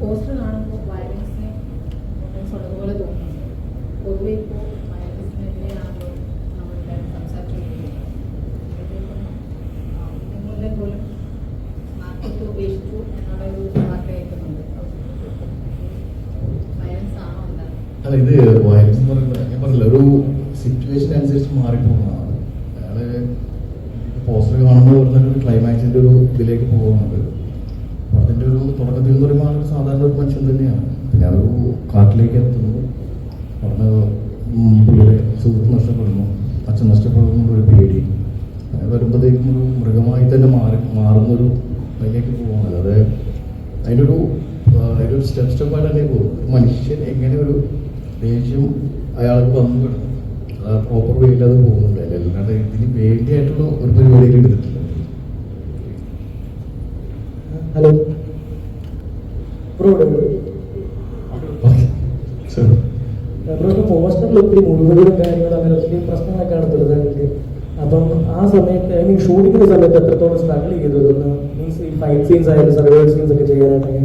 Poster കാണുമ്പോൾ വയലൻസിനെ violence ഉള്ളതുപോലെ തോന്നുന്നു പൊതുവെ ഇപ്പോൾ വയലൻസിനെതിരെയാണല്ലോ നമ്മളെല്ലാവരും സംസാരിച്ചുകൊണ്ടിരിക്കുന്നത്. നിങ്ങളുടെ പോലും നാൽപ്പത്തി ഉപേക്ഷിച്ചു എന്നുള്ള ഒരു വാർത്ത കേൾക്കുന്നുണ്ട് അല്ല ഇത് വയലൻസ് എന്ന് പറയുന്നത് ഞാൻ പറഞ്ഞില്ല ഒരു സിറ്റുവേഷൻ അനുസരിച്ച് മാറിപ്പോകുന്നതാണ് അയാൾ പോസ്റ്റർ കാണുമ്പോൾ ഒരു ക്ലൈമാക്സിന്റെ ഒരു ഇതിലേക്ക് പോകുന്നുണ്ട്. അതിന്റെ ഒരു തുടക്കത്തിൽ എന്ന് പറയുമ്പോൾ ഒരു സാധാരണ ഒരു മനുഷ്യൻ തന്നെയാണ്. പിന്നെ അത് കാട്ടിലേക്ക് എത്തുന്നു അവിടെ പുള്ളിയുടെ സുഹൃത്ത് നഷ്ടപ്പെടുന്നു അച്ഛൻ നഷ്ടപ്പെടുന്നു ഒരു പേടി. അങ്ങനെ വരുമ്പോഴത്തേക്കും ഒരു മൃഗമായി തന്നെ മാറി മാറുന്നൊരു അതിലേക്ക് പോകുന്നത് അത് അതിന്റെ ഒരു അതിന്റെ ഒരു സ്റ്റെപ്പ് സ്റ്റെപ്പായിട്ട് തന്നെ പോകും. മനുഷ്യൻ എങ്ങനെ ഒരു ദേഷ്യം അയാൾക്ക് വന്നു കിടന്നു അത് പ്രോപ്പർ വേയിൽ അത് പോകുന്നുണ്ട്. അല്ലാണ്ട് ഇതിന് വേണ്ടിയായിട്ടുള്ള ഒരു പരിപാടിയിൽ എടുത്തിട്ടില്ല. ഹലോ. പോസ്റ്ററിൽ ഒത്തിരി മുഴുവനും കാര്യങ്ങളും അങ്ങനെ ഒത്തിരി പ്രശ്നങ്ങളൊക്കെയാണ് ചെറുതായിട്ട് അപ്പം ആ സമയത്ത് ഐ മീൻ ഷൂട്ടിങ്ങിന്റെ സമയത്ത് എത്രത്തോളം സ്ട്രഗിൾ ചെയ്തു ഇതൊന്ന് മീൻസ് ഈ ഫൈറ്റ് സീൻസ് ആയാലും സർവൈവൽ സീൻസ് ഒക്കെ ചെയ്യാനായിട്ടൊക്കെ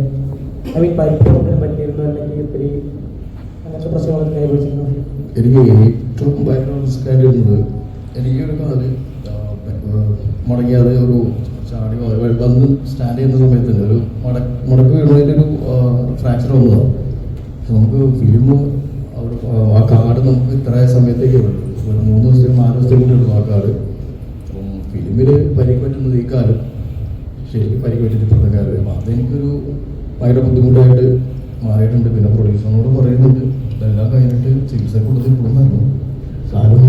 ഐ മീൻ പരിപ്പുറത്തിന് പറ്റിയിരുന്നു? അല്ലെങ്കിൽ ഇത്തിരി അങ്ങനത്തെ പ്രശ്നങ്ങളൊക്കെ കൈപിടിച്ചിരുന്നു എനിക്ക് ഏറ്റവും ഭയങ്കര റിസ്ക് ആയിട്ട് എനിക്ക് ഒരു ആ, ഒരു ചാടി വന്ന് സ്റ്റാൻഡ് ചെയ്യുന്ന സമയത്ത് തന്നെ ഒരു മടക്ക് മുടക്ക് വീണതിന്റെ ഒരു ഫ്രാക്ചർ വന്നതാണ് പക്ഷെ നമുക്ക് ഫിലിം അവിടെ ആ, കാട് കാർഡ് നമുക്ക് ഇത്ര സമയത്തേക്ക് ഉള്ളൂ ഒരു മൂന്ന് ദിവസത്തേക്ക് നാല് ദിവസത്തേക്ക് ഉള്ളൂ ആ കാർഡ് അപ്പം ഫിലിമിൽ പരിക്ക് പറ്റുന്നത് ഈ കാലം ശരിക്കും പരിക്ക് പറ്റിയിട്ട് ഇപ്പോഴത്തെ കാലം അപ്പം അതെനിക്കൊരു ഭയങ്കര ബുദ്ധിമുട്ടായിട്ട് മാറിയിട്ടുണ്ട്. പിന്നെ പ്രൊഡ്യൂസറിനോട് പറയുന്നുണ്ട് ഇതെല്ലാം കഴിഞ്ഞിട്ട് ചികിത്സ കൂടുതൽ കൊടുക്കുന്നു കാലം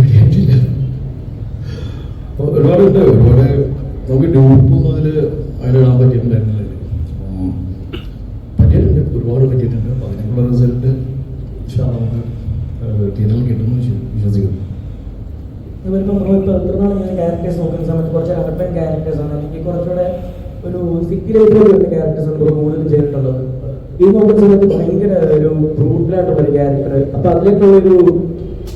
അപ്പോൾ ഒരുപാടുണ്ട്. ഒരുപാട് നമുക്ക് ഡ്യൂപ്പൊന്നും അതിൽ അതിലിടാൻ പറ്റിയിട്ടുണ്ടായിരുന്നില്ല അപ്പം പറ്റിയിട്ടുണ്ട് ഒരുപാട് പറ്റിയിട്ടുണ്ട്. അപ്പോൾ അതിനൊക്കെയുള്ള റിസൾട്ട് നമുക്ക് തിയേറ്ററിൽ കിട്ടുമെന്ന് വിശ്വസിക്കുന്നു. എത്ര നാൾ ഇങ്ങനെ ക്യാരക്ടേഴ്സ് നോക്കുന്ന സമയത്ത് കുറച്ച് കുറച്ചുകൂടെ ഒരു ചെയ്തിട്ടുള്ളത്. ഈ നോക്കുന്ന സമയത്ത് ഭയങ്കര ഒരു ബ്രൂട്ടലായിട്ടുള്ള ഒരു ക്യാരക്ടർ അപ്പൊ അതിലേക്കുള്ള ഒരു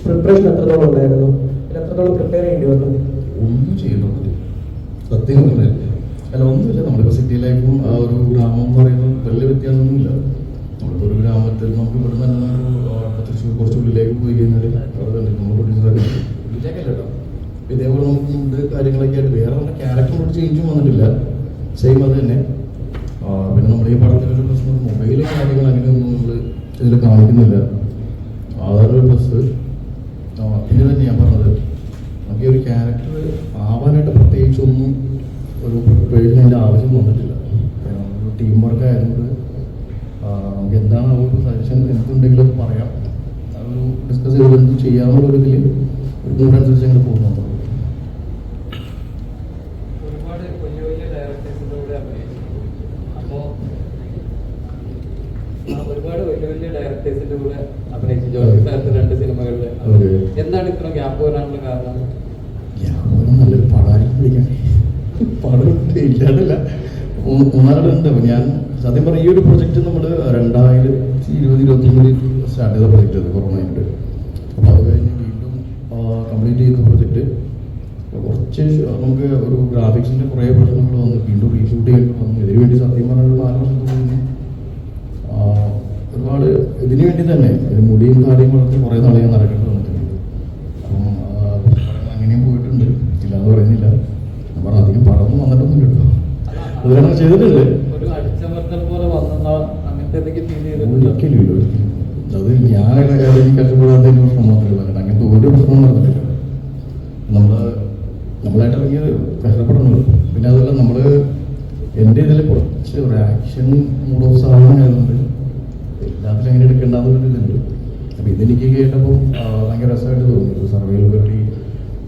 പ്രിപ്പറേഷൻ എത്രത്തോളം ഉണ്ടായിരുന്നു? എത്രത്തോളം പ്രിപ്പയർ ചെയ്യേണ്ടി വന്നു? ഒന്നും ചെയ്യണ്ടൊന്നുമില്ല സത്യം പറഞ്ഞില്ല അല്ല ഒന്നുമില്ല. നമ്മളിപ്പോൾ സിറ്റി ലൈഫും ആ ഒരു ഗ്രാമം എന്ന് പറയുന്നത് വലിയ വ്യത്യാസമൊന്നുമില്ല. നമ്മളിപ്പോൾ ഒരു ഗ്രാമത്തിൽ നമുക്ക് ഇവിടെ തന്നെ തൃശ്ശൂർ കുറച്ച് ഉള്ളിലേക്ക് പോയി കഴിഞ്ഞാൽ ഇതേപോലെ നമുക്ക് ഫുഡ് കാര്യങ്ങളൊക്കെ ആയിട്ട് വേറെ നമ്മുടെ ക്യാരക്ടറിനോട് ചേഞ്ചും വന്നിട്ടില്ല. സെയിം അത് തന്നെ. പിന്നെ നമ്മുടെ ഈ പടത്തിലൊരു പ്രശ്നം മൊബൈൽ കാര്യങ്ങൾ അങ്ങനെയൊന്നും നമ്മൾ ഇതിൽ കാണിക്കുന്നില്ല. അതൊരു പ്ലസ് പിന്നെ തന്നെ ഞാൻ പറഞ്ഞത് നമുക്ക് ഈ ഒരു ക്യാരക്ടർ ആവാനായിട്ട് പ്രത്യേകിച്ച് ഒന്നും ഒരു പ്രിപ്പറേഷൻ അതിന്റെ ആവശ്യം വന്നിട്ടില്ല കാരണം ഒരു ടീം വർക്ക് ആയതുകൊണ്ട് ആ, എന്താണ് ആ ഒരു സജഷൻ എന്തുണ്ടെങ്കിലും അത് പറയാം. ഒരു ഡിസ്കസ് ചെയ്ത് എന്ത് ചെയ്യാവുന്ന ഒരു ഇതിൽ ഒരു മൂടനുസരിച്ച് ഞങ്ങൾ പോകുന്നുണ്ട് ഒരുപാട് വലിയ വലിയ ഡയറക്ടേഴ്സിന്റെ കൂടെ അഭിനയിച്ചു ജോലി സ്ഥലത്ത് രണ്ട് സിനിമകളിൽ എന്താണ് ഇത്ര ഗ്യാപ്പ് വരാനുള്ള കാരണം? നല്ലൊരു പടാരിക്കും വിളിക്കാൻ. പടം ഇല്ലാതല്ല മൂന്നാലുണ്ട് ഞാൻ സത്യം പറഞ്ഞ ഈ ഒരു പ്രൊജക്റ്റ് നമ്മൾ രണ്ടായിരത്തി ഇരുപത് ഇരുപത്തൊന്നിൽ സ്റ്റാർട്ട് ചെയ്ത പ്രൊജക്റ്റ് അത് കൊറോണയുണ്ട് അപ്പോൾ അത് കഴിഞ്ഞ് വീണ്ടും കംപ്ലീറ്റ് ചെയ്ത പ്രൊജക്റ്റ് കുറച്ച് നമുക്ക് ഒരു ഗ്രാഫിക്സിന്റെ കുറേ പ്രശ്നങ്ങൾ വന്നു വീണ്ടും റീഷൂട്ട് ചെയ്യേണ്ടി വന്നു. ഇതിനു വേണ്ടി സത്യം പറഞ്ഞ നാല് വർഷം മുന്നേ, ആ, ഒരുപാട് ഇതിനു വേണ്ടി തന്നെ മുടിയും മുടിയും വളർത്തി കുറേ നാളെ ഞാൻ നടക്കേണ്ടി വന്നിട്ടുണ്ട്. അപ്പം അങ്ങനെയും പോയിട്ടുണ്ട്. ഇല്ലാന്ന് പറയുന്നില്ല. അപ്പം പറഞ്ഞ അധികം പടമൊന്നും വന്നിട്ടൊന്നും കേട്ടോ അതിലാണ് ചെയ്തിട്ടുണ്ട് ഒരു അടിച്ചമർത്തൽ പോലെ വന്ന ചെയ്തിട്ടുണ്ടോ ഒരിക്കലും അത് ഞാനൊക്കെ എനിക്ക് കഷ്ടപ്പെടാത്തതിന് പ്രശ്നം മാത്രമേ ഉള്ളൂ. അങ്ങനത്തെ ഒരു പ്രശ്നവും നടന്നിട്ടില്ല. നമ്മൾ നമ്മളായിട്ട് ഇറങ്ങി കഷ്ടപ്പെടുന്നുള്ളൂ പിന്നെ അതുപോലെ നമ്മൾ എന്റെ ഇതിൽ കുറച്ച് ഒരു ആക്ഷൻ മൂഡ് ഓഫ് സാധനമായതുകൊണ്ട് എല്ലാത്തിലും അങ്ങനെ എടുക്കേണ്ടാന്നൊരു ഇതുണ്ട്. അപ്പം ഇതെനിക്ക് കേട്ടപ്പോൾ ഭയങ്കര രസമായിട്ട് തോന്നി. സർവേയിൽ സർവൈവൽ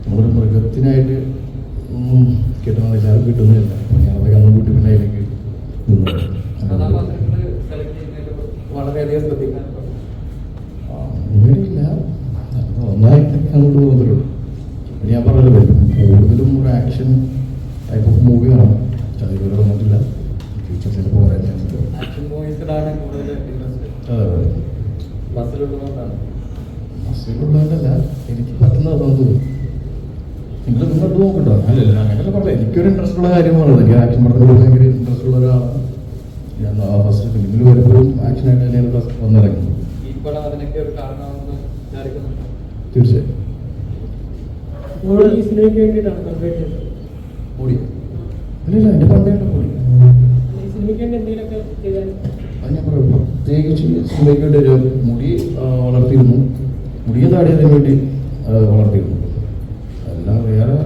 നമ്മളൊരു മൃഗത്തിനായിട്ട് ഉം, കിട്ടുന്നത് എല്ലാവരും കിട്ടുന്നില്ല അപ്പം ഞാനത് കണ്ടുകൂട്ടി പിന്നെ അതിലേക്ക് നിന്നു. കൂടുതലും ഒരു ആക്ഷൻ ടൈപ്പ് ഓഫ് മൂവിയാണ് അതിലൂടെ വന്നിട്ടില്ല. ഫ്യൂച്ചർ ചിലപ്പോൾ പറയാൻ ചാൻസ് ആക്ഷൻ മൂവീസിലാണ് കൂടുതൽ ഇൻട്രസ്റ്റ് അതെ ബസ്സിലുള്ളതുകൊണ്ടാണ്. മസിലുള്ളതല്ല എനിക്ക് പറ്റുന്നതാണെന്ന് തോന്നുന്നു നിങ്ങൾ മുന്നോട്ട് നോക്കട്ടോ. അല്ലല്ല അങ്ങനെയല്ല പറഞ്ഞത് എനിക്കൊരു ഇൻട്രസ്റ്റ് ഉള്ള കാര്യമാണ്. എനിക്ക് ആക്ഷൻ പടത്തിനോട് ഭയങ്കര ഇൻട്രസ്റ്റ് ഉള്ള ഒരാളാണ്. ഞാൻ ഫസ്റ്റ് ഫിലിമിൽ വരുമ്പോഴും ഒരു കാരണമാണെന്ന് വിചാരിക്കുന്നുണ്ട്? തീർച്ചയായും. സിനിമയ്ക്ക് വേണ്ടിയിട്ടാണ് കൺവേർട്ട് ചെയ്തത്. കൂടി. ഇല്ല എന്റെ പണ്ടേ കൂടി. സിനിമയ്ക്ക് വേണ്ടി എന്തെങ്കിലുമൊക്കെ ചെയ്താൽ ഞാൻ പറയാം പ്രത്യേകിച്ച് സിനിമയ്ക്ക് വേണ്ടി ഒരു മുടി വളർത്തിയിരുന്നു. മുടിയെ താടി അതിന് വേണ്ടി വളർത്തിയിരുന്നു. അല്ല വേറെ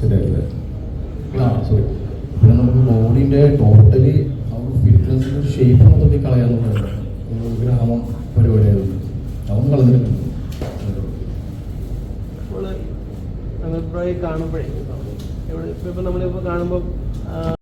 ശരിയായില്ല ആ സോറി പിന്നെ നമുക്ക് ബോഡീന്റെ ടോട്ടലി ആ ഒരു ഫിറ്റ്നസിന്റെ ഷേപ്പ് മൊത്തത്തിൽ കളയാന്നുള്ളത് ഒരു ഗ്രാമം. കാണുമ്പോഴേ. ഇപ്പൊ നമ്മളിപ്പോ കാണുമ്പോൾ